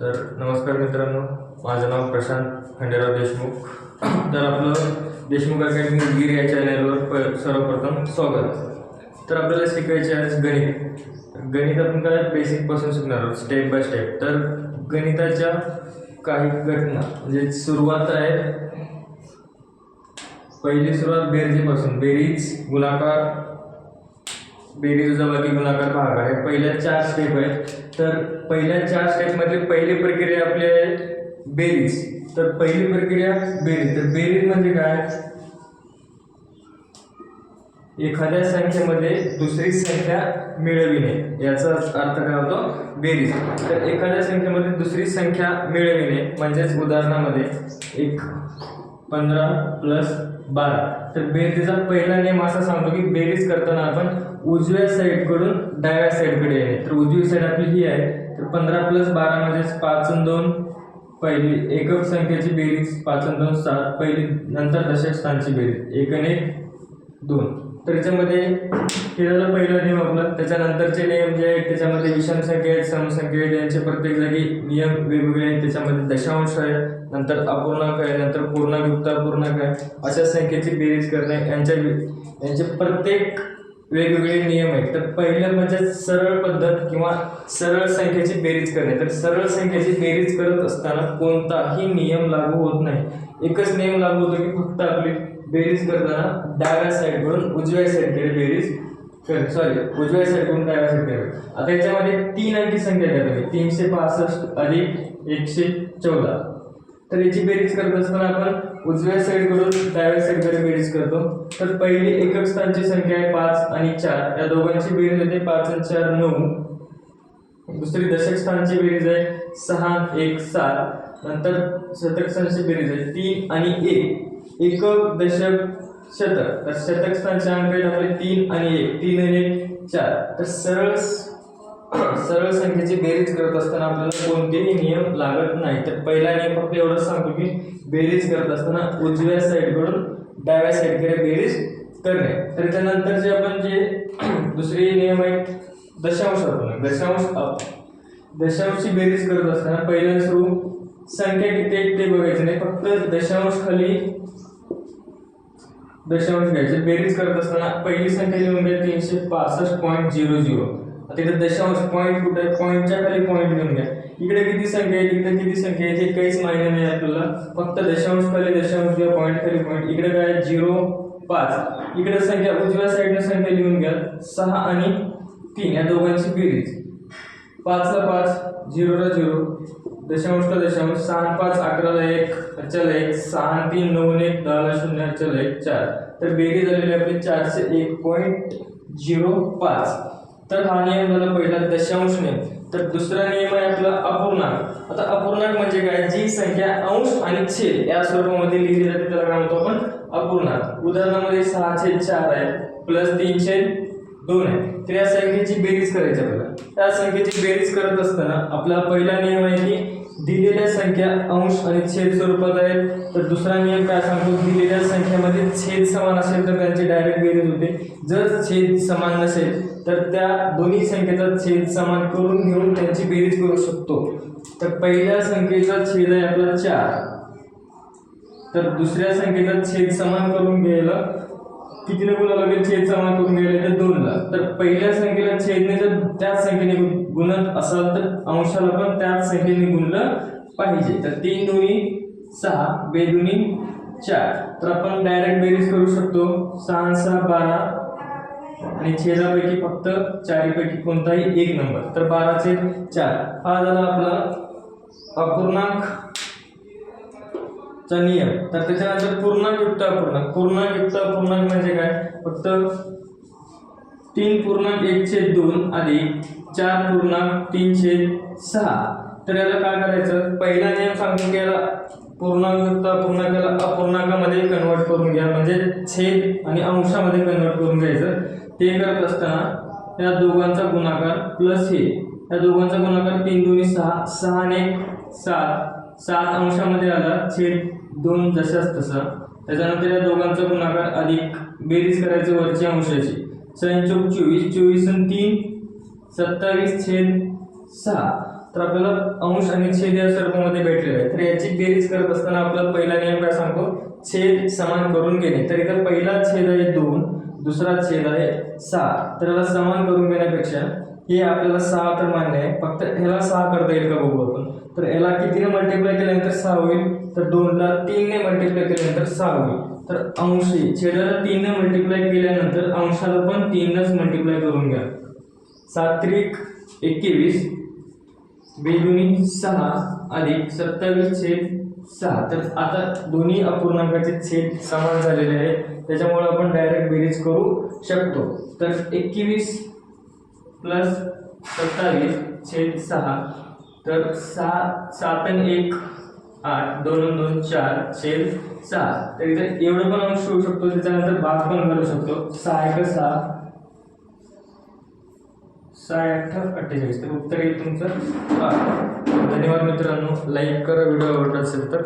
तर नमस्कार मित्रांनो माझं नाव प्रशांत खंडेराव देशमुख. तर आपलं देशमुख अकॅडमी गिर या चॅनलवर प सर्वप्रथम स्वागत. तर आपल्याला शिकायचे आहे गणित. गणित आपण काय बेसिकपासून शिकणार आहोत स्टेप बाय स्टेप तर गणिताच्या काही घटना म्हणजे सुरुवात आहे. पहिली सुरुवात बेरजेपासून. बेरीज गुणाकार बेरीज बाकी गुणाकार भाग आहे. पहिल्या चार स्टेप आहेत. तर पहिल्या चार स्टेपमधली पहिली प्रक्रिया आपली आहे बेरीज. तर पहिली प्रक्रिया बेरीज. तर बेरीज म्हणजे काय? एखाद्या संख्येमध्ये दुसरी संख्या मिळविणे. याचा अर्थ काय होतो? बेरीज. तर एखाद्या संख्येमध्ये दुसरी संख्या मिळविणे. म्हणजेच उदाहरणामध्ये एक पंधरा प्लस बारा. तर बेरीजचा पहिला नियम असा सांगतो की बेरीज करताना आपण उजव्या साईडकडून डाव्या साईडकडे आहे. तर उजवी साईड आपली ही आहे. तर पंधरा प्लस बारा म्हणजेच पाच आणि दोन. पहिली एकक संख्येची बेरीज पाच आणि दोन सात. पहिली नंतर दशक स्थानची बेरीज एक आणि एक दोन. तर याच्यामध्ये हे झालं पहिला नियम आपला. त्याच्यानंतरचे नियम जे आहेत त्याच्यामध्ये विषम संख्या आहेत समसंख्या आहेत यांचे प्रत्येक जागी नियम वेगवेगळे आहेत. त्याच्यामध्ये दशांश आहे नंतर अपूर्णांक आहे नंतर पूर्णांक युक्त अपूर्णांक आहे. अशा संख्येची बेरीज करणे यांच्या यांचे प्रत्येक वेगवेगळे नियम आहेत. तर पहिलं म्हणजे सरळ पद्धत किंवा सरळ संख्येची बेरीज करणे. तर सरळ संख्येची बेरीज करत असताना कोणताही नियम लागू होत नाही. एकच नियम लागू होतो की फक्त आपली बेरीज करताना डाव्या साईडकडून उजव्या साईडकडे बेरीज कर सॉरी उजव्या साईडकडून डाव्या साईडकडे आता याच्यामध्ये तीन अंकी संख्या घ्या तुम्ही. तीनशे पासष्ट अधिक एकशे चौदा. तर याची बेरीज करत असताना आपण उजव्या साईडकडून डाव्या साईडकडे बेरीज करतो. तर पहिली एकक स्थानची संख्या आहे पाच आणि चार. या दोघांची बेरीज होते पाच आणि चार नऊ. दुसरी दशक स्थानची बेरीज आहे सहा एक सात. नंतर शतक स्थानची बेरीज आहे तीन आणि एक. एकक दशक शतक. तर शतक स्थानचे अंक आहेत आपले तीन आणि एक. तीन आणि एक चार. तर सरळ सरळ संख्येची बेरीज करत असताना आपल्याला कोणतेही नियम लागत नाही तर पहिला नियम फक्त एवढंच सांगतो की बेरीज करत असताना उजव्या साईडकडून डाव्या साईडकडे बेरीज करणे. तर त्यानंतर जे आपण जे दुसरे नियम आहेत दशांश दशांश दशांशची बेरीज करत असताना पहिल्या सुरू संख्या किती आहेत ते बघायचं नाही. फक्त दशांश खाली दशांश घ्यायचे. बेरीज करत असताना पहिली संख्या लिहून घ्या तीनशे पासष्ट पॉईंट झिरो झिरो आता दशांश पॉईंट कुठे? पॉईंटच्या खाली पॉईंट लिहून घ्या. इकडे किती संख्या आहे? तिकडे किती संख्या आहे? हे काहीच माहिती नाही आपल्याला. फक्त दशांश खाली दशांश घ्या पॉईंट खाली पॉईंट इकडे काय? झिरो पाच. इकडे संख्या उजव्या साईडने संख्या लिहून घ्या. सहा आणि तीन. या दोघांची बेरीज. पाचला पाच झिरोला झिरो दशांशला दशांश. सहा पाच अकराला एक चला एक सहा तीन नऊ एक दहाला शून्य चला एक चार. तर बेरीज झालेली आपली चारशे एक पॉईंट झिरो पाच. तर हा नियम झाला पहिला दशांश नियम. तर दुसरा नियम आहे आपला अपूर्णांक. आता अपूर्णांक म्हणजे काय? जी संख्या अंश आणि छेद या स्वरूपामध्ये लिहिली जाते त्याला काय म्हणतो आपण? अपूर्णांक. उदाहरणामध्ये सहा छेद चार आहे प्लस तीन छेद दोन आहे. तर या संख्येची बेरीज करायची आपल्याला. त्या संख्येची बेरीज करत असताना आपला पहिला नियम आहे की दिलेल्या संख्या अंश आणि छेद स्वरूपात आहेत तर दुसरा नियम काय सांगतो? दिलेल्या संख्येमध्ये छेद समान असेल तर त्यांची डायरेक्ट बेरीज होते. जर छेद समान नसेल तर त्या दोन्ही संख्येचा छेद समान करून घेऊन त्यांची बेरीज करू शकतो. तर पहिल्या संख्येचा छेद आहे आपला चार. तर दुसऱ्या संख्येचा छेद समान करून घ्यायला कितीने गुणा लागेल छेद समान करून गेले तर दोनला. तर पहिल्या संख्येला छेदने जर त्याच संख्येने गुणत असाल तर अंशाला पण त्याच संख्येने गुणलं पाहिजे. तर तीन दोन्ही सहा बेदुनी चार. तर आपण डायरेक्ट बेरीज करू शकतो. सहा सहा बारा. आणि छेदापैकी फक्त चारीपैकी कोणताही एक नंबर. तर बाराचे चार. हा झाला आपला अपूर्णांक. चा नियम. तर त्याच्यानंतर पूर्णांक. युक्त अपूर्णांक पूर्णांक युक्त अपूर्णांक म्हणजे काय? फक्त तीन पूर्णांक एक छेद दोन अधिक चार पूर्णांक तीन छेद सहा. तर याला काय करायचं? पहिला नियम सांगतो की याला पूर्णांक युक्त अपूर्णांकाला अपूर्णांकामध्ये कन्वर्ट करून घ्या. म्हणजे छेद आणि अंशामध्ये कन्वर्ट करून घ्यायचं. ते करत असताना या दोघांचा गुणाकार प्लस हे. या दोघांचा गुणाकार तीन दोन्ही सहा. सहा आणि एक सात. सात अंशामध्ये आला. छेद दोन जशाच तसा. त्याच्यानंतर या दोघांचा गुणाकार अधिक बेरीज करायचं वरच्या अंशाची. संचोक चोवीस चोवीस आणि तीन सत्तावीस छेद सहा. तर आपल्याला अंश आणि छेद या सर्वमध्ये भेटलेलं आहे तर याची बेरीज करत असताना आपला पहिला नियम काय सांगतो? छेद समान करून घेणे. तर इथं पहिला छेद आहे दोन दुसरा छेद आहे सहा. तर याला समान करून घेण्यापेक्षा हे आपल्याला सहा तर मान्य आहे. फक्त ह्याला सहा करता येईल का बघू आपण? तर याला कितीने मल्टिप्लाय केल्यानंतर सहा होईल? तर दोनला तीनने मल्टिप्लाय केल्यानंतर सहा होईल. तर अंशी छेदाला तीनने मल्टिप्लाय केल्यानंतर अंशाला पण तीनच मल्टिप्लाय करून घ्या. सात त्रिक एकवीस बेदुनी सहा अधिक सत्तावीस छेद सहा. तर आता दोन्ही अपूर्णांकाचे छेद समान झालेले आहे त्याच्यामुळे आपण डायरेक्ट बेरीज करू शकतो. तर एकवीस प्लस सत्तावीस छेद सहा तर सहा सात आणि एक आठ दोन दोन चार छेद सहा. तर इथे एवढं पण अंश होऊ शकतो त्याच्यानंतर भाग पण करू शकतो. सहा एक सहा. सहा अठ्ठ अठ्ठेचाळीस. तर उत्तर येईल तुमचं. धन्यवाद मित्रांनो. लाईक करा व्हिडिओ आवडला असेल तर.